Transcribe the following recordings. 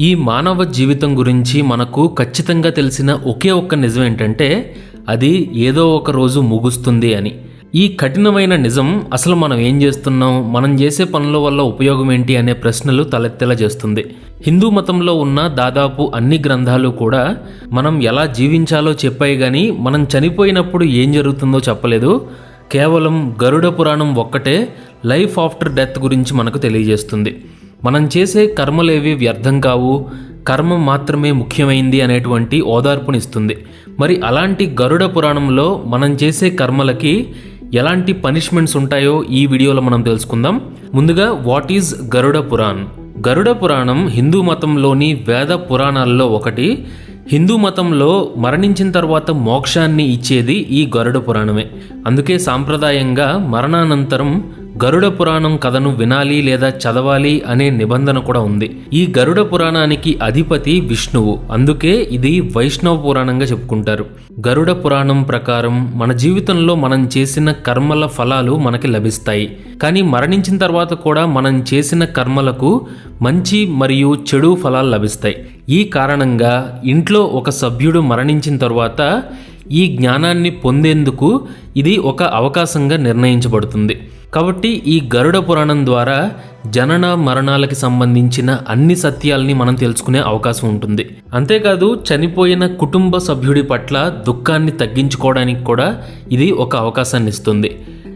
ఈ మానవ జీవితం గురించి మనకు ఖచ్చితంగా తెలిసిన ఒకే ఒక్క నిజం ఏంటంటే అది ఏదో ఒక రోజు ముగుస్తుంది అని. ఈ కఠినమైన నిజం అసలు మనం ఏం చేస్తున్నాం? మనం చేసే పనుల వల్ల ఉపయోగం ఏంటి అనే ప్రశ్నలు తలెత్తెల చేస్తుంది. హిందూ మతంలో ఉన్న దాదాపు అన్ని గ్రంథాలు కూడా మనం ఎలా జీవించాలో చెప్పాయి కానీ మనం చనిపోయినప్పుడు ఏం జరుగుతుందో చెప్పలేదు. కేవలం గరుడ పురాణం ఒక్కటే లైఫ్ ఆఫ్టర్ డెత్ గురించి మనకు తెలియజేస్తుంది. మనం చేసే కర్మలేవి వ్యర్థం కావు. కర్మ మాత్రమే ముఖ్యమైంది అనేటువంటి ఓదార్పునిస్తుంది. మరి అలాంటి గరుడ పురాణంలో మనం చేసే కర్మలకి ఎలాంటి పనిష్మెంట్స్ ఉంటాయో ఈ వీడియోలో మనం తెలుసుకుందాం. ముందుగా వాట్ ఈజ్ గరుడ పురాణ్? గరుడ పురాణం హిందూ మతంలోని వేద పురాణాల్లో ఒకటి. హిందూ మతంలో మరణించిన తర్వాత మోక్షాన్ని ఇచ్చేది ఈ గరుడ పురాణమే. అందుకే సాంప్రదాయంగా మరణానంతరం గరుడ పురాణం కథను వినాలి లేదా చదవాలి అనే నిబంధన కూడా ఉంది. ఈ గరుడ పురాణానికి అధిపతి విష్ణువు. అందుకే ఇది వైష్ణవ పురాణంగా చెప్పుకుంటారు. గరుడ పురాణం ప్రకారం మన జీవితంలో మనం చేసిన కర్మల ఫలాలు మనకి లభిస్తాయి. కానీ మరణించిన తర్వాత కూడా మనం చేసిన కర్మలకు మంచి మరియు చెడు ఫలాలు లభిస్తాయి. ఈ కారణంగా ఇంట్లో ఒక సభ్యుడు మరణించిన తర్వాత ఈ జ్ఞానాన్ని పొందేందుకు ఇది ఒక అవకాశంగా నిర్ణయించబడుతుంది. కాబట్టి ఈ గరుడ పురాణం ద్వారా జనన మరణాలకి సంబంధించిన అన్ని సత్యాల్ని మనం తెలుసుకునే అవకాశం ఉంటుంది. అంతేకాదు చనిపోయిన కుటుంబ సభ్యుడి పట్ల దుఃఖాన్ని తగ్గించుకోవడానికి కూడా ఇది ఒక అవకాశాన్ని ఇస్తుంది.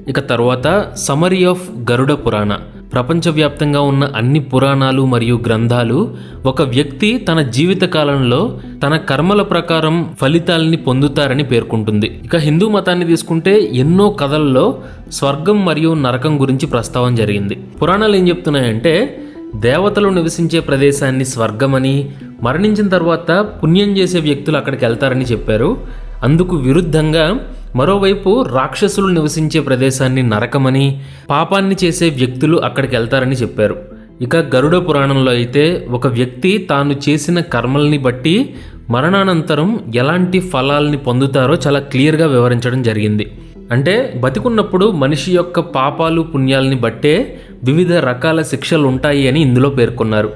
ఇక తర్వాత సమరీ ఆఫ్ గరుడ పురాణ. ప్రపంచవ్యాప్తంగా ఉన్న అన్ని పురాణాలు మరియు గ్రంథాలు ఒక వ్యక్తి తన జీవిత కాలంలో తన కర్మల ప్రకారం ఫలితాలని పొందుతారని పేర్కొంటుంది. ఇక హిందూ మతాన్ని తీసుకుంటే ఎన్నో కథల్లో స్వర్గం మరియు నరకం గురించి ప్రస్తావన జరిగింది. పురాణాలు ఏం చెప్తున్నాయంటే దేవతలు నివసించే ప్రదేశాన్ని స్వర్గమని మరణించిన తర్వాత పుణ్యం చేసే వ్యక్తులు అక్కడికి వెళ్తారని చెప్పారు. అందుకు విరుద్ధంగా మరోవైపు రాక్షసులు నివసించే ప్రదేశాన్ని నరకమని పాపాన్ని చేసే వ్యక్తులు అక్కడికి వెళ్తారని చెప్పారు. ఇక గరుడ పురాణంలో అయితే ఒక వ్యక్తి తాను చేసిన కర్మల్ని బట్టి మరణానంతరం ఎలాంటి ఫలాల్ని పొందుతారో చాలా క్లియర్గా వివరించడం జరిగింది. అంటే బతికున్నప్పుడు మనిషి యొక్క పాపాలు పుణ్యాలని బట్టే వివిధ రకాల శిక్షలు ఉంటాయి అని ఇందులో పేర్కొన్నారు.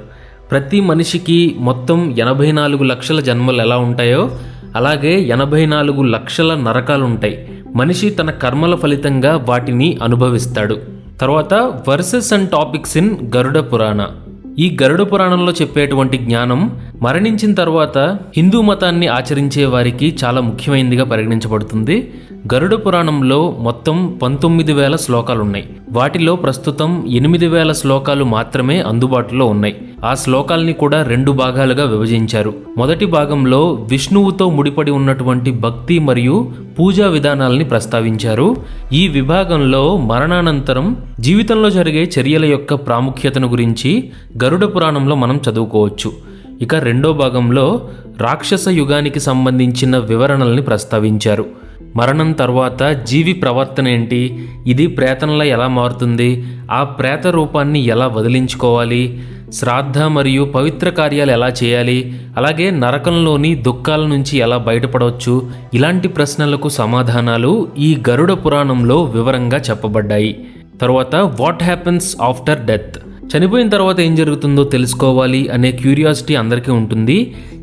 ప్రతి మనిషికి మొత్తం ఎనభై నాలుగు లక్షల జన్మలు ఎలా ఉంటాయో అలాగే ఎనభై నాలుగు లక్షల నరకాలుంటాయి. మనిషి తన కర్మల ఫలితంగా వాటిని అనుభవిస్తాడు. తర్వాత verses and topics in Garuda Purana. ఈ గరుడ పురాణంలో చెప్పేటువంటి జ్ఞానం మరణించిన తర్వాత హిందూ మతాన్ని ఆచరించే వారికి చాలా ముఖ్యమైనదిగా పరిగణించబడుతుంది. గరుడ పురాణంలో మొత్తం పంతొమ్మిది వేల శ్లోకాలు ఉన్నాయి వాటిలో ప్రస్తుతం ఎనిమిది వేల శ్లోకాలు మాత్రమే అందుబాటులో ఉన్నాయి. ఆ శ్లోకాల్ని కూడా రెండు భాగాలుగా విభజించారు. మొదటి భాగంలో విష్ణువుతో ముడిపడి ఉన్నటువంటి భక్తి మరియు పూజా విధానాలని ప్రస్తావించారు. ఈ విభాగంలో మరణానంతరం జీవితంలో జరిగే చర్యల యొక్క ప్రాముఖ్యతను గురించి గరుడ పురాణంలో మనం చదువుకోవచ్చు. ఇక రెండో భాగంలో రాక్షస యుగానికి సంబంధించిన వివరణల్ని ప్రస్తావించారు. మరణం తర్వాత జీవి ప్రవర్తన ఏంటి? ఇది ప్రేతనలా ఎలా మారుతుంది? ఆ ప్రేత రూపాన్ని ఎలా వదిలించుకోవాలి? శ్రాద్ధ మరియు పవిత్ర కార్యాలు ఎలా చేయాలి? అలాగే నరకంలోని దుఃఖాల నుంచి ఎలా బయటపడవచ్చు? ఇలాంటి ప్రశ్నలకు సమాధానాలు ఈ గరుడ పురాణంలో వివరంగా చెప్పబడ్డాయి. తర్వాత వాట్ హ్యాపెన్స్ ఆఫ్టర్ డెత్ చనిపోయిన తర్వాత ఏం జరుగుతుందో తెలుసుకోవాలి అనే క్యూరియాసిటీ అందరికీ ఉంటుంది.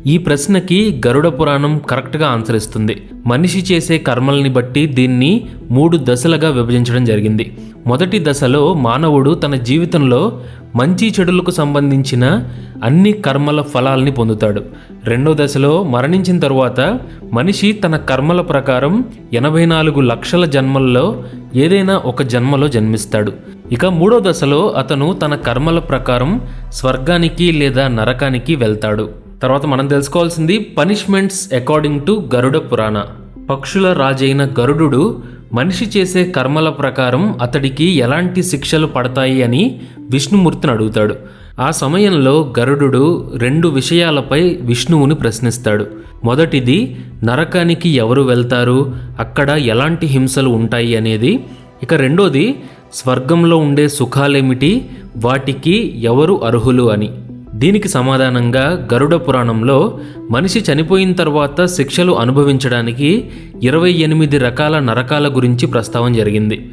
ఈ ప్రశ్నకి గరుడ పురాణం కరెక్ట్గా ఆన్సర్ ఇస్తుంది. మనిషి చేసే కర్మల్ని బట్టి దీన్ని మూడు దశలుగా విభజించడం జరిగింది. మొదటి దశలో మానవుడు తన జీవితంలో మంచి చెడులకు సంబంధించిన అన్ని కర్మల ఫలాల్ని పొందుతాడు. రెండో దశలో మరణించిన తరువాత మనిషి తన కర్మల ప్రకారం ఎనభై నాలుగు లక్షల జన్మల్లో ఏదైనా ఒక జన్మలో జన్మిస్తాడు. ఇక మూడో దశలో అతను తన కర్మల ప్రకారం స్వర్గానికి లేదా నరకానికి వెళ్తాడు. తర్వాత మనం తెలుసుకోవాల్సింది పనిష్మెంట్స్ అకార్డింగ్ టు గరుడ పురాణ. పక్షుల రాజైన గరుడు మనిషి చేసే కర్మల ప్రకారం అతడికి ఎలాంటి శిక్షలు పడతాయి అని విష్ణుమూర్తిని అడుగుతాడు. ఆ సమయంలో గరుడు రెండు విషయాలపై విష్ణువుని ప్రశ్నిస్తాడు. మొదటిది నరకానికి ఎవరు వెళ్తారు? అక్కడ ఎలాంటి హింసలు ఉంటాయి అనేది. ఇక రెండోది స్వర్గంలో ఉండే సుఖాలేమిటి? వాటికి ఎవరు అర్హులు అని. దీనికి సమాధానంగా గరుడ పురాణంలో మనిషి చనిపోయిన తర్వాత శిక్షలు అనుభవించడానికి ఇరవై ఎనిమిది రకాల నరకాల గురించి ప్రస్తావన జరిగింది.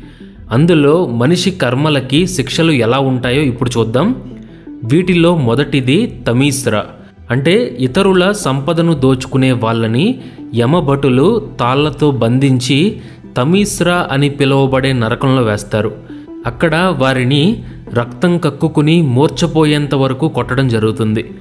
అందులో మనిషి కర్మలకి శిక్షలు ఎలా ఉంటాయో ఇప్పుడు చూద్దాం. వీటిలో మొదటిది తమీస్ర అంటే ఇతరుల సంపదను దోచుకునే వాళ్ళని యమభటులు తాళ్ళతో బంధించి తమీస్ర అని పిలువబడే నరకంలో వేస్తారు. అక్కడ వారిని రక్తం కక్కుకుని మూర్చపోయేంత వరకు కొట్టడం జరుగుతుంది.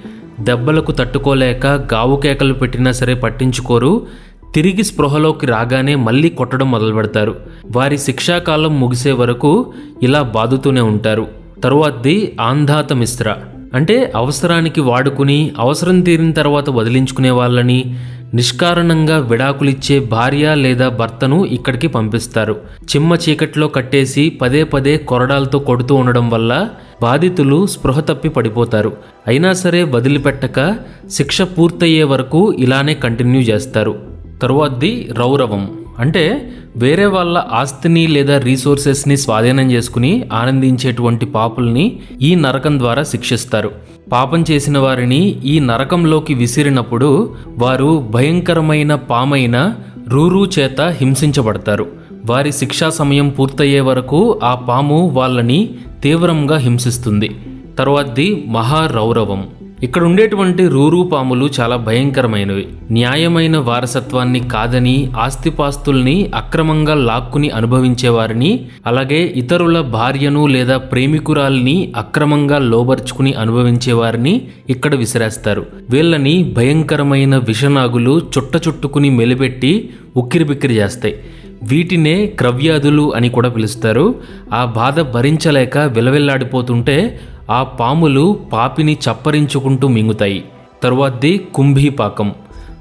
దెబ్బలకు తట్టుకోలేక గావు కేకలు పెట్టినా సరే పట్టించుకోరు. తిరిగి స్పృహలోకి రాగానే మళ్ళీ కొట్టడం మొదలు పెడతారు వారి శిక్షాకాలం ముగిసే వరకు ఇలా బాదుతూనే ఉంటారు. తరువాతది ఆంధాత మిశ్ర. అంటే అవసరానికి వాడుకుని అవసరం తీరిన తర్వాత వదిలించుకునే వాళ్ళని నిష్కారణంగా విడాకులిచ్చే భార్య లేదా భర్తను ఇక్కడికి పంపిస్తారు. చిమ్మ చీకట్లో కట్టేసి పదే పదే కొరడాలతో కొడుతూ ఉండడం వల్ల బాధితులు స్పృహ తప్పి పడిపోతారు. అయినా సరే వదిలిపెట్టక శిక్ష పూర్తయ్యే వరకు ఇలానే కంటిన్యూ చేస్తారు. తరువాతది రౌరవం. అంటే వేరే వాళ్ళ ఆస్తిని లేదా రీసోర్సెస్ని స్వాధీనం చేసుకుని ఆనందించేటువంటి పాపుల్ని ఈ నరకం ద్వారా శిక్షిస్తారు. పాపం చేసిన వారిని ఈ నరకంలోకి విసిరినప్పుడు వారు భయంకరమైన పామైన రూరు చేత హింసించబడతారు. వారి శిక్షా సమయం పూర్తయ్యే వరకు ఆ పాము వాళ్ళని తీవ్రంగా హింసిస్తుంది. తర్వాతది మహారౌరవం. ఇక్కడ ఉండేటువంటి రూరు పాములు చాలా భయంకరమైనవి. న్యాయమైన వారసత్వాన్ని కాదని ఆస్తిపాస్తుల్ని అక్రమంగా లాక్కుని అనుభవించేవారిని అలాగే ఇతరుల భార్యను లేదా ప్రేమికురాల్ని అక్రమంగా లోబర్చుకుని అనుభవించేవారిని ఇక్కడ విసిరేస్తారు. వీళ్ళని భయంకరమైన విషనాగులు చుట్ట చుట్టుకుని మెలిపెట్టి ఉక్కిరిబిక్కిరి చేస్తాయి. వీటినే క్రవ్యాధులు అని కూడా పిలుస్తారు. ఆ బాధ భరించలేక విలవిల్లాడిపోతుంటే ఆ పాములు పాపిని చప్పరించుకుంటూ మింగుతాయి. తర్వాతది కుంభీపాకం.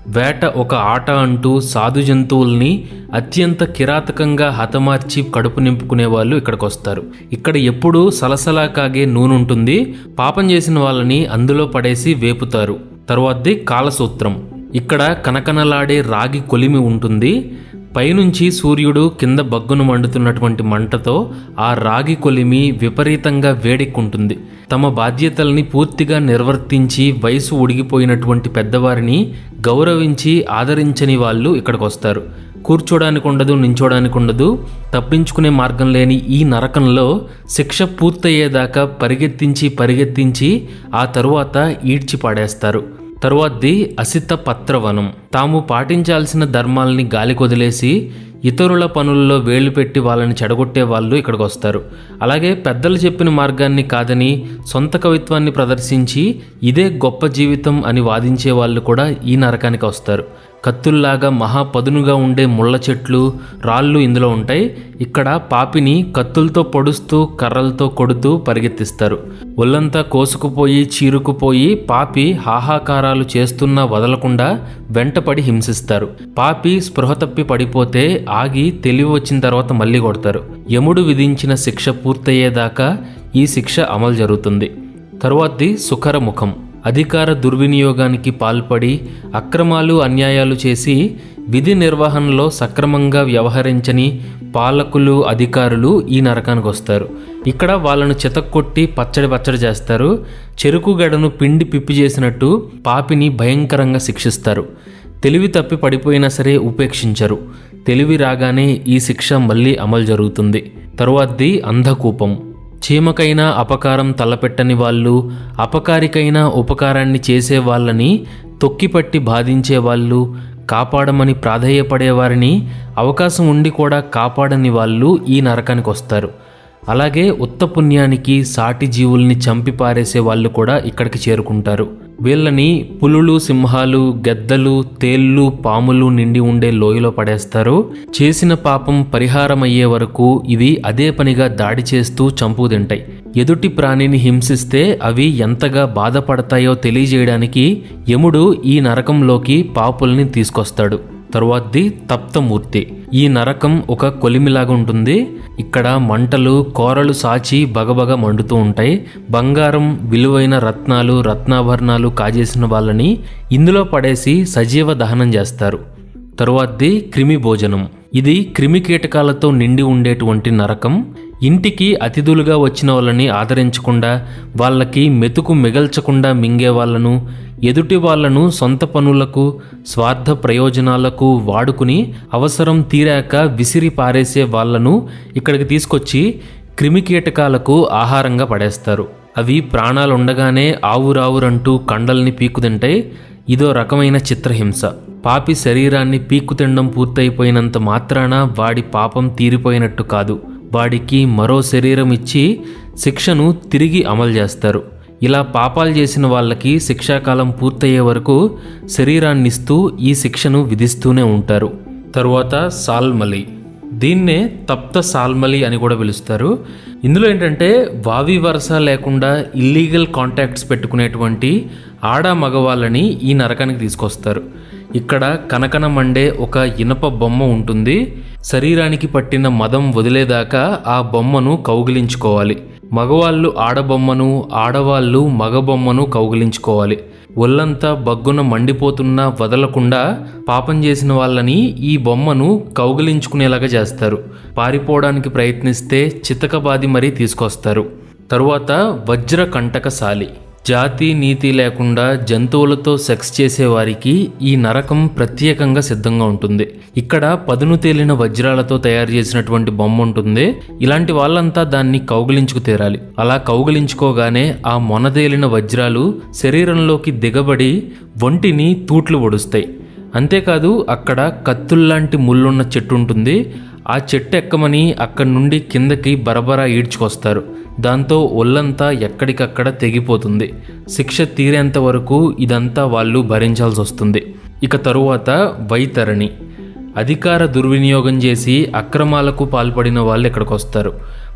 వేట ఒక ఆట అంటూ సాధు జంతువుల్ని అత్యంత కిరాతకంగా హతమార్చి కడుపు నింపుకునే వాళ్ళు ఇక్కడికి వస్తారు ఇక్కడ ఎప్పుడూ సలసలా కాగే నూనె ఉంటుంది పాపం చేసిన వాళ్ళని అందులో పడేసి వేపుతారు. తర్వాతది కాలసూత్రం. ఇక్కడ కనకనలాడే రాగి కొలిమి ఉంటుంది. పైనుంచి సూర్యుడు కింద బగ్గును మండుతున్నటువంటి మంటతో ఆ రాగి కొలిమి విపరీతంగా వేడెక్కుంటుంది. తమ బాధ్యతల్ని పూర్తిగా నిర్వర్తించి వయసు ఉడిగిపోయినటువంటి పెద్దవారిని గౌరవించి ఆదరించని వాళ్ళు ఇక్కడికి వస్తారు కూర్చోడానికి ఉండదు నించోడానికి ఉండదు తప్పించుకునే మార్గం లేని ఈ నరకంలో శిక్ష పూర్తయ్యేదాకా పరిగెత్తించి పరిగెత్తించి ఆ తరువాత ఈడ్చి పాడేస్తారు తరువాతది అసిత పత్రవనం తాము పాటించాల్సిన ధర్మాల్ని గాలికొదిలేసి ఇతరుల పనుల్లో వేలు పెట్టి వాళ్ళని చెడగొట్టే వాళ్ళు ఇక్కడికి వస్తారు అలాగే పెద్దలు చెప్పిన మార్గాన్ని కాదని సొంత కవిత్వాన్ని ప్రదర్శించి ఇదే గొప్ప జీవితం అని వాదించే వాళ్ళు కూడా ఈ నరకానికి వస్తారు. కత్తుల్లాగా మహా పదునుగా ఉండే ముళ్ళ చెట్లు రాళ్ళు ఇందులో ఉంటాయి. ఇక్కడ పాపిని కత్తులతో పొడుస్తూ కర్రలతో కొడుతూ పరిగెత్తిస్తారు. ఒళ్ళంతా కోసుకుపోయి చీరుకుపోయి పాపి హాహాకారాలు చేస్తున్నా వదలకుండా వెంటపడి హింసిస్తారు. పాపి స్పృహ తప్పి పడిపోతే ఆగి తెలివి వచ్చిన తర్వాత మళ్ళీ కొడతారు. యముడు విధించిన శిక్ష పూర్తయ్యేదాకా ఈ శిక్ష అమలు జరుగుతుంది. తరువాతది సుఖర ముఖం. అధికార దుర్వినియోగానికి పాల్పడి అక్రమాలు అన్యాయాలు చేసి విధి నిర్వహణలో సక్రమంగా వ్యవహరించని పాలకులు అధికారులు ఈ నరకానికి వస్తారు. ఇక్కడ వాళ్ళను చితక్కొట్టి పచ్చడి పచ్చడి చేస్తారు. చెరుకు గడను పిండి పిప్పి చేసినట్టు పాపిని భయంకరంగా శిక్షిస్తారు. తెలివి తప్పి పడిపోయినా సరే ఉపేక్షించరు. తెలివి రాగానే ఈ శిక్ష మళ్ళీ అమలు జరుగుతుంది. తరువాతది అంధకూపం చీమకైనా అపకారం తలపెట్టని వాళ్ళు అపకారికైనా ఉపకారాన్ని చేసే వాళ్ళని తొక్కిపట్టి బాధించే వాళ్ళు కాపాడమని ప్రాధేయపడే వారిని అవకాశం ఉండి కూడా కాపాడని వాళ్ళు ఈ నరకానికి వస్తారు. అలాగే ఉత్త పుణ్యానికి సాటి జీవుల్ని చంపి పారేసే వాళ్ళు కూడా ఇక్కడికి చేరుకుంటారు. వీళ్ళని పులులు సింహాలు గెద్దలు తేళ్ళు పాములు నిండి ఉండే లోయలో పడేస్తారు. చేసిన పాపం పరిహారం అయ్యే వరకు ఇవి అదే పనిగా దాడి చేస్తూ చంపు తింటాయి. ఎదుటి ప్రాణిని హింసిస్తే అవి ఎంతగా బాధపడతాయో తెలియజేయడానికి యముడు ఈ నరకంలోకి పాపుల్ని తీసుకొస్తాడు. తరువాతది తప్తమూర్తి. ఈ నరకం ఒక కొలిమిలాగా ఉంటుంది. ఇక్కడ మంటలు కోరలు సాచి బగబగ మండుతూ ఉంటాయి. బంగారం విలువైన రత్నాలు రత్నాభరణాలు కాజేసిన వాళ్ళని ఇందులో పడేసి సజీవ దహనం చేస్తారు. తరువాతది క్రిమి భోజనం. ఇది క్రిమి కీటకాలతో నిండి ఉండేటువంటి నరకం. ఇంటికి అతిథులుగా వచ్చిన వాళ్ళని ఆదరించకుండా వాళ్ళకి మెతుకు మిగల్చకుండా మింగే వాళ్ళను ఎదుటి వాళ్ళను సొంత పనులకు స్వార్థ ప్రయోజనాలకు వాడుకుని అవసరం తీరాక విసిరి పారేసే వాళ్ళను ఇక్కడికి తీసుకొచ్చి క్రిమికీటకాలకు ఆహారంగా పడేస్తారు. అవి ప్రాణాలు ఉండగానే ఆవురావురంటూ కండల్ని పీక్కు తింటాయి ఇదో రకమైన చిత్రహింస. పాపి శరీరాన్ని పీక్కుతిండం పూర్తయిపోయినంత మాత్రాన వాడి పాపం తీరిపోయినట్టు కాదు. వాడికి మరో శరీరం ఇచ్చి శిక్షను తిరిగి అమలు చేస్తారు. ఇలా పాపాలు చేసిన వాళ్ళకి శిక్షాకాలం పూర్తయ్యే వరకు శరీరాన్ని ఇస్తూ ఈ శిక్షను విధిస్తూనే ఉంటారు. తరువాత సాల్మలి. దీన్నే తప్త సాల్మలి అని కూడా పిలుస్తారు. ఇందులో ఏంటంటే వావి వరస లేకుండా ఇల్లీగల్ కాంటాక్ట్స్ పెట్టుకునేటువంటి ఆడ మగవాళ్ళని ఈ నరకానికి తీసుకొస్తారు. ఇక్కడ కనకన మండే ఒక ఇనప బొమ్మ ఉంటుంది. శరీరానికి పట్టిన మదం వదిలేదాకా ఆ బొమ్మను కౌగిలించుకోవాలి. మగవాళ్ళు ఆడబొమ్మను ఆడవాళ్ళు మగబొమ్మను కౌగిలించుకోవాలి. ఒళ్ళంతా బగ్గున మండిపోతున్నా వదలకుండా పాపం చేసిన వాళ్ళని ఈ బొమ్మను కౌగిలించుకునేలాగా చేస్తారు. పారిపోవడానికి ప్రయత్నిస్తే చితకబాది మరీ తీసుకొస్తారు. తరువాత వజ్ర కంటకశాలి జాతి నీతి లేకుండా జంతువులతో సెక్స్ చేసేవారికి ఈ నరకం ప్రత్యేకంగా సిద్ధంగా ఉంటుంది. ఇక్కడ పదును తేలిన వజ్రాలతో తయారు చేసినటువంటి బొమ్మ ఉంటుంది. ఇలాంటి వాళ్ళంతా దాన్ని కౌగిలించుకు తీరాలి. అలా కౌగిలించుకోగానే ఆ మొనదేలిన వజ్రాలు శరీరంలోకి దిగబడి ఒంటిని తూట్లు పొడుస్తాయి అంతేకాదు అక్కడ కత్తుల్లాంటి ముళ్ళున్న చెట్టు ఉంటుంది. ఆ చెట్టు ఎక్కమని అక్కడి నుండి కిందకి బరబరా ఈడ్చుకొస్తారు. దాంతో ఒళ్ళంతా ఎక్కడికక్కడ తెగిపోతుంది. శిక్ష తీరేంత వరకు ఇదంతా వాళ్ళు భరించాల్సి వస్తుంది ఇక తరువాత వైతరణి. అధికార దుర్వినియోగం చేసి అక్రమాలకు పాల్పడిన వాళ్ళు ఇక్కడికి వస్తారు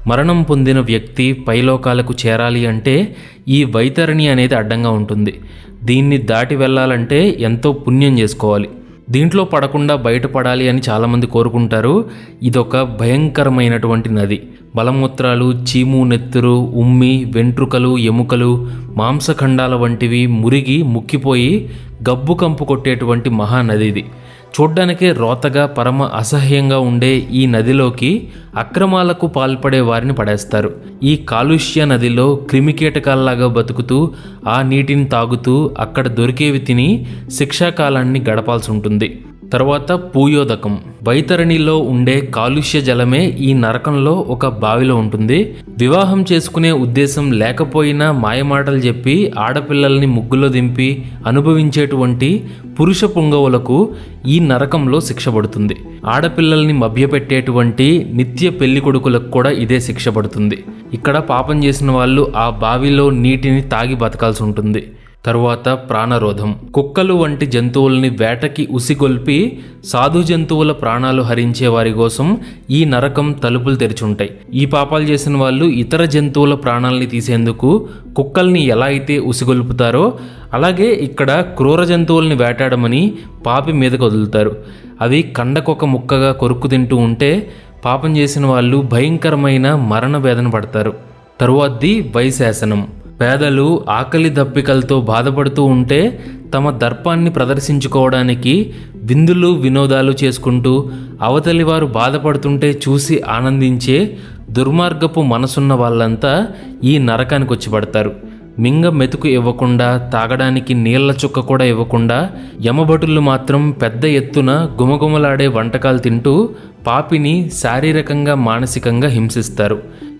మరణం పొందిన వ్యక్తి పైలోకాలకు చేరాలి అంటే ఈ వైతరణి అనేది అడ్డంగా ఉంటుంది. దీన్ని దాటి వెళ్ళాలంటే ఎంతో పుణ్యం చేసుకోవాలి. దీంట్లో పడకుండా బయటపడాలి అని చాలామంది కోరుకుంటారు. ఇదొక భయంకరమైనటువంటి నది. బలమూత్రాలు చీము నెత్తురు ఉమ్మి వెంట్రుకలు ఎముకలు మాంసఖండాల వంటివి మురిగి ముక్కిపోయి గబ్బు కంపు కొట్టేటువంటి మహానది ఇది. చూడ్డానికే రోతగా పరమ అసహ్యంగా ఉండే ఈ నదిలోకి అక్రమాలకు పాల్పడే వారిని పడేస్తారు. ఈ కాలుష్య నదిలో క్రిమికీటకాల్లాగా బతుకుతూ ఆ నీటిని తాగుతూ అక్కడ దొరికేవి తిని శిక్షాకాలాన్ని గడపాల్సి ఉంటుంది. తర్వాత పూయోదకం. వైతరణిలో ఉండే కాలుష్య జలమే ఈ నరకంలో ఒక బావిలో ఉంటుంది. వివాహం చేసుకునే ఉద్దేశం లేకపోయినా మాయమాటలు చెప్పి ఆడపిల్లల్ని ముగ్గులో దింపి అనుభవించేటువంటి పురుష పుంగవులకు ఈ నరకంలో శిక్ష పడుతుంది. ఆడపిల్లల్ని మభ్యపెట్టేటువంటి నిత్య పెళ్ళి కొడుకులకు కూడా ఇదే శిక్ష పడుతుంది. ఇక్కడ పాపం చేసిన వాళ్ళు ఆ బావిలో నీటిని తాగి బతకాల్సి ఉంటుంది. తరువాత ప్రాణరోధం. కుక్కలు వంటి జంతువుల్ని వేటకి ఉసిగొల్పి సాధు జంతువుల ప్రాణాలు హరించే వారి కోసం ఈ నరకం తలుపులు తెరిచుంటాయి. ఈ పాపాలు చేసిన వాళ్ళు ఇతర జంతువుల ప్రాణాలని తీసేందుకు కుక్కల్ని ఎలా అయితే ఉసిగొల్పుతారో అలాగే ఇక్కడ క్రూర జంతువుల్ని వేటాడమని పాపి మీదకు వదులుతారు. అవి కండకొక ముక్కగా కొరుక్కు తింటూ ఉంటే పాపం చేసిన వాళ్ళు భయంకరమైన మరణ వేదన పడతారు. తరువాతది వైశాసనం. పేదలు ఆకలి దప్పికలతో బాధపడుతూ ఉంటే తమ దర్పాన్ని ప్రదర్శించుకోవడానికి విందులు వినోదాలు చేసుకుంటూ అవతలి వారు బాధపడుతుంటే చూసి ఆనందించే దుర్మార్గపు మనసున్న వాళ్ళంతా ఈ నరకానికి వచ్చి పడతారు. మింగ మెతుకు ఇవ్వకుండా తాగడానికి నీళ్ళ చుక్క కూడా ఇవ్వకుండా యమభటులు మాత్రం పెద్ద ఎత్తున గుమగుమలాడే వంటకాలు తింటూ పాపిని శారీరకంగా మానసికంగా హింసిస్తారు.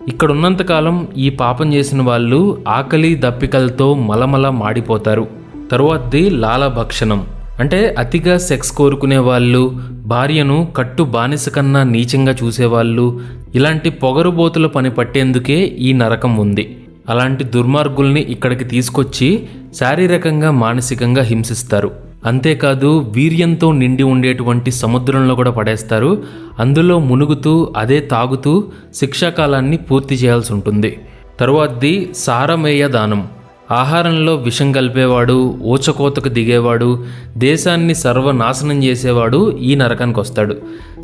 ఇక్కడ ఉన్నంతకాలం ఈ పాపం చేసిన వాళ్ళు ఆకలి దప్పికలతో మలమల మాడిపోతారు. తరువాతది లాలభక్షణం. అంటే అతిగా సెక్స్ కోరుకునే వాళ్ళు భార్యను కట్టు బానిస కన్నా నీచంగా చూసేవాళ్ళు ఇలాంటి పొగరుబోతుల పని పట్టేందుకే ఈ నరకం ఉంది. అలాంటి దుర్మార్గుల్ని ఇక్కడికి తీసుకొచ్చి శారీరకంగా మానసికంగా హింసిస్తారు. అంతేకాదు వీర్యంతో నిండి ఉండేటువంటి సముద్రంలో కూడా పడేస్తారు. అందులో మునుగుతూ అదే తాగుతూ శిక్షాకాలాన్ని పూర్తి చేయాల్సి ఉంటుంది. తరువాతది సారమేయ దానం. ఆహారంలో విషం కలిపేవాడు ఊచకోతకు దిగేవాడు దేశాన్ని సర్వనాశనం చేసేవాడు ఈ నరకానికి వస్తాడు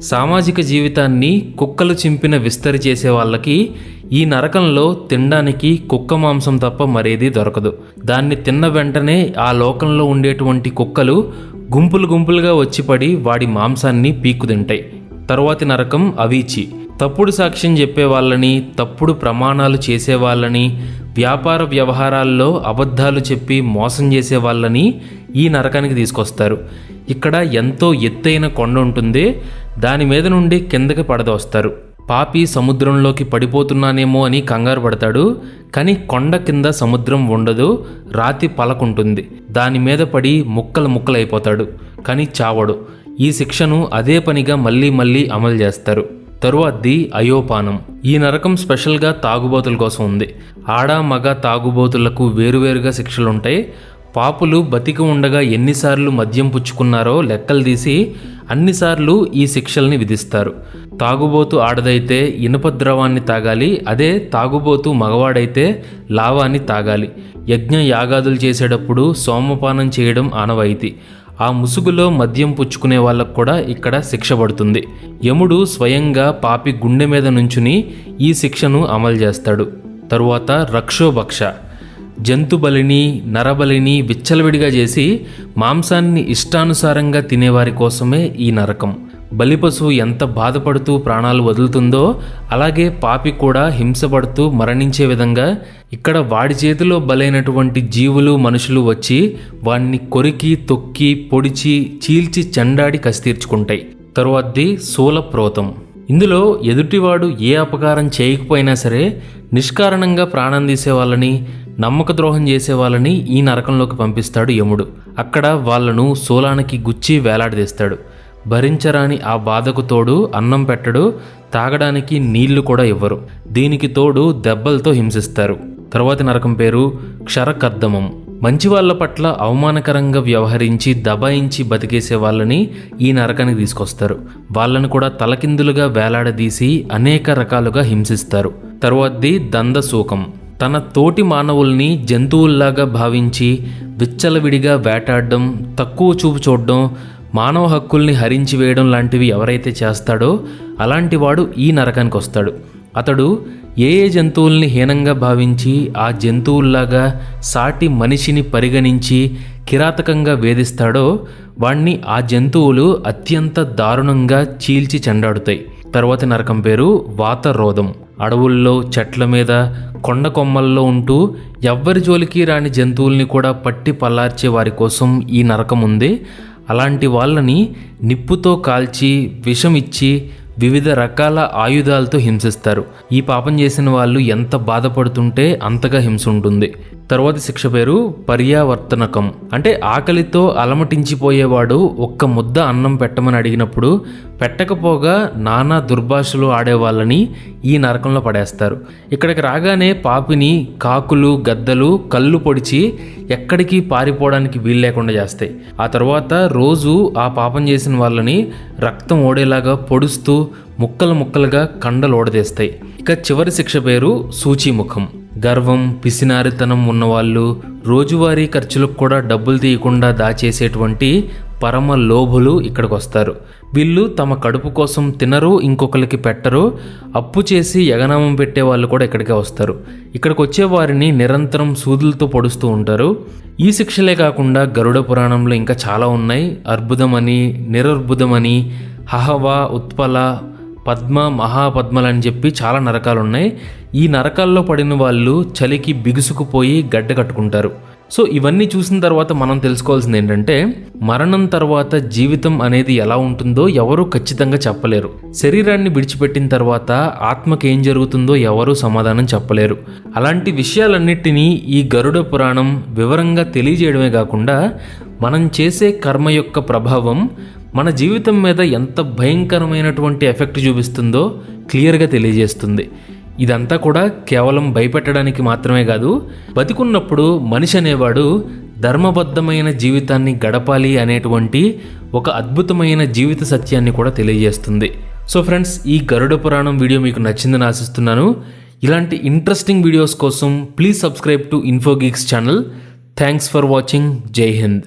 సామాజిక జీవితాన్ని కుక్కలు చింపిన విస్తరి చేసే వాళ్ళకి ఈ నరకంలో తినడానికి కుక్క మాంసం తప్ప మరేది దొరకదు. దాన్ని తిన్న వెంటనే ఆ లోకంలో ఉండేటువంటి కుక్కలు గుంపులు గుంపులుగా వచ్చిపడి వాడి మాంసాన్ని పీక్కు తింటాయి. తరువాతి నరకం అవీచి. తప్పుడు సాక్ష్యం చెప్పే వాళ్ళని తప్పుడు ప్రమాణాలు చేసే వాళ్ళని వ్యాపార వ్యవహారాల్లో అబద్ధాలు చెప్పి మోసం చేసే వాళ్ళని ఈ నరకానికి తీసుకొస్తారు. ఇక్కడ ఎంతో ఎత్తైన కొండ ఉంటుంది దాని మీద నుండి కిందకి పడదోస్తారు. పాపి సముద్రంలోకి పడిపోతున్నానేమో అని కంగారు పడతాడు. కానీ కొండ కింద సముద్రం ఉండదు రాతి పలకుంటుంది. దాని మీద పడి ముక్కలు ముక్కలైపోతాడు. కానీ చావడు. ఈ శిక్షను అదే పనిగా మళ్ళీ మళ్ళీ అమలు చేస్తారు. తరువాతది అయోపానం. ఈ నరకం స్పెషల్గా తాగుబోతుల కోసం ఉంది. ఆడ మగ తాగుబోతులకు వేరువేరుగా శిక్షలుంటాయి. పాపులు బతికి ఉండగా ఎన్నిసార్లు మద్యం పుచ్చుకున్నారో లెక్కలు తీసి అన్నిసార్లు ఈ శిక్షల్ని విధిస్తారు. తాగుబోతు ఆడదైతే ఇనుప ద్రవాన్ని తాగాలి అదే తాగుబోతు మగవాడైతే లావాన్ని తాగాలి. యజ్ఞ యాగాదులు చేసేటప్పుడు సోమపానం చేయడం ఆనవాయితీ. ఆ ముసుగులో మద్యం పుచ్చుకునే వాళ్ళకు కూడా ఇక్కడ శిక్ష పడుతుంది. యముడు స్వయంగా పాపి గుండె మీద నుంచుని ఈ శిక్షను అమలు చేస్తాడు. తరువాత రక్షోభక్ష. జంతుబలిని నరబలిని విచ్చలవిడిగా చేసి మాంసాన్ని ఇష్టానుసారంగా తినేవారి కోసమే ఈ నరకం. బలి పశువు ఎంత బాధపడుతూ ప్రాణాలు వదులుతుందో అలాగే పాపి కూడా హింసపడుతూ మరణించే విధంగా ఇక్కడ వాడి చేతిలో బలైనటువంటి జీవులు మనుషులు వచ్చి వాణ్ణి కొరికి తొక్కి పొడిచి చీల్చి చెండాడి కసి తీర్చుకుంటాయి. తరువాతది శూలప్రోతం ఇందులో ఎదుటివాడు ఏ అపకారం చేయకపోయినా సరే నిష్కారణంగా ప్రాణం తీసేవాళ్ళని నమ్మక ద్రోహం చేసే వాళ్ళని ఈ నరకంలోకి పంపిస్తాడు యముడు. అక్కడ వాళ్ళను శూలానికి గుచ్చి వేలాడదీస్తాడు. భరించరాని ఆ బాధకు తోడు అన్నం పెట్టడు తాగడానికి నీళ్ళు కూడా ఇవ్వరు. దీనికి తోడు దెబ్బలతో హింసిస్తారు. తర్వాతి నరకం పేరు క్షరకర్దమం. మంచి వాళ్ళ పట్ల అవమానకరంగా వ్యవహరించి దబాయించి బతికేసే వాళ్ళని ఈ నరకానికి తీసుకొస్తారు. వాళ్ళను కూడా తలకిందులుగా వేలాడదీసి అనేక రకాలుగా హింసిస్తారు. తరువాతది దందసూకం తన తోటి మానవుల్ని జంతువుల్లాగా భావించి విచ్చలవిడిగా వేటాడడం తక్కువ చూపు చూడడం మానవ హక్కుల్ని హరించి వేయడం లాంటివి ఎవరైతే చేస్తాడో అలాంటి వాడు ఈ నరకానికి వస్తాడు అతడు ఏ ఏ జంతువుల్ని హీనంగా భావించి ఆ జంతువుల్లాగా సాటి మనిషిని పరిగణించి కిరాతకంగా వేధిస్తాడో వాణ్ణి ఆ జంతువులు అత్యంత దారుణంగా చీల్చి చెండాడుతాయి. తర్వాత నరకం పేరు వాతరోధం. అడవుల్లో చెట్ల మీద కొండ కొమ్మల్లో ఉంటూ ఎవ్వరి జోలికి రాని జంతువుల్ని కూడా పట్టి పల్లార్చే వారి కోసం ఈ నరకం ఉంది. అలాంటి వాళ్ళని నిప్పుతో కాల్చి విషం ఇచ్చి వివిధ రకాల ఆయుధాలతో హింసిస్తారు. ఈ పాపం చేసిన వాళ్ళు ఎంత బాధపడుతుంటే అంతగా హింస ఉంటుంది తర్వాతి శిక్ష పేరు పర్యావర్తనకం. అంటే ఆకలితో అలమటించిపోయేవాడు ఒక్క ముద్ద అన్నం పెట్టమని అడిగినప్పుడు పెట్టకపోగా నానా దుర్భాషలు ఆడేవాళ్ళని ఈ నరకంలో పడేస్తారు. ఇక్కడికి రాగానే పాపిని కాకులు గద్దలు కళ్ళు పొడిచి ఎక్కడికి పారిపోవడానికి వీలు లేకుండా చేస్తాయి. ఆ తర్వాత రోజు ఆ పాపం చేసిన వాళ్ళని రక్తం ఓడేలాగా పొడుస్తూ ముక్కలు ముక్కలుగా కండలోడదీస్తాయి. ఇక చివరి శిక్ష పేరు సూచీముఖం. గర్వం పిసినారితనం ఉన్నవాళ్ళు రోజువారీ ఖర్చులకు కూడా డబ్బులు తీయకుండా దాచేసేటువంటి పరమ లోభులు ఇక్కడికి వస్తారు వీళ్ళు తమ కడుపు కోసం తినరు ఇంకొకరికి పెట్టరు. అప్పు చేసి ఎగనామం పెట్టే వాళ్ళు కూడా ఇక్కడికే వస్తారు. ఇక్కడికి వచ్చే వారిని నిరంతరం సూదులతో పొడుస్తూ ఉంటారు. ఈ శిక్షలే కాకుండా గరుడ పురాణంలో ఇంకా చాలా ఉన్నాయి. అర్బుదమని నిరర్బుదమని హహవ ఉత్పల పద్మ మహాపద్మలు అని చెప్పి చాలా నరకాలు ఉన్నాయి ఈ నరకాల్లో పడిన వాళ్ళు చలికి బిగుసుకుపోయి గడ్డ కట్టుకుంటారు. సో ఇవన్నీ చూసిన తర్వాత మనం తెలుసుకోవాల్సింది ఏంటంటే మరణం తర్వాత జీవితం అనేది ఎలా ఉంటుందో ఎవరూ ఖచ్చితంగా చెప్పలేరు. శరీరాన్ని విడిచిపెట్టిన తర్వాత ఆత్మకి ఏం జరుగుతుందో ఎవరూ సమాధానం చెప్పలేరు. అలాంటి విషయాలన్నిటినీ ఈ గరుడ పురాణం వివరంగా తెలియజేయడమే కాకుండా మనం చేసే కర్మ యొక్క ప్రభావం మన జీవితం మీద ఎంత భయంకరమైనటువంటి ఎఫెక్ట్ చూపిస్తుందో క్లియర్గా తెలియజేస్తుంది. ఇదంతా కూడా కేవలం భయపెట్టడానికి మాత్రమే కాదు బతికున్నప్పుడు మనిషి అనేవాడు ధర్మబద్ధమైన జీవితాన్ని గడపాలి అనేటువంటి ఒక అద్భుతమైన జీవిత సత్యాన్ని కూడా తెలియజేస్తుంది. సో ఫ్రెండ్స్ ఈ గరుడ పురాణం వీడియో మీకు నచ్చిందని ఆశిస్తున్నాను. ఇలాంటి ఇంట్రెస్టింగ్ వీడియోస్ కోసం please subscribe to Infogeeks channel thanks for watching Jai Hind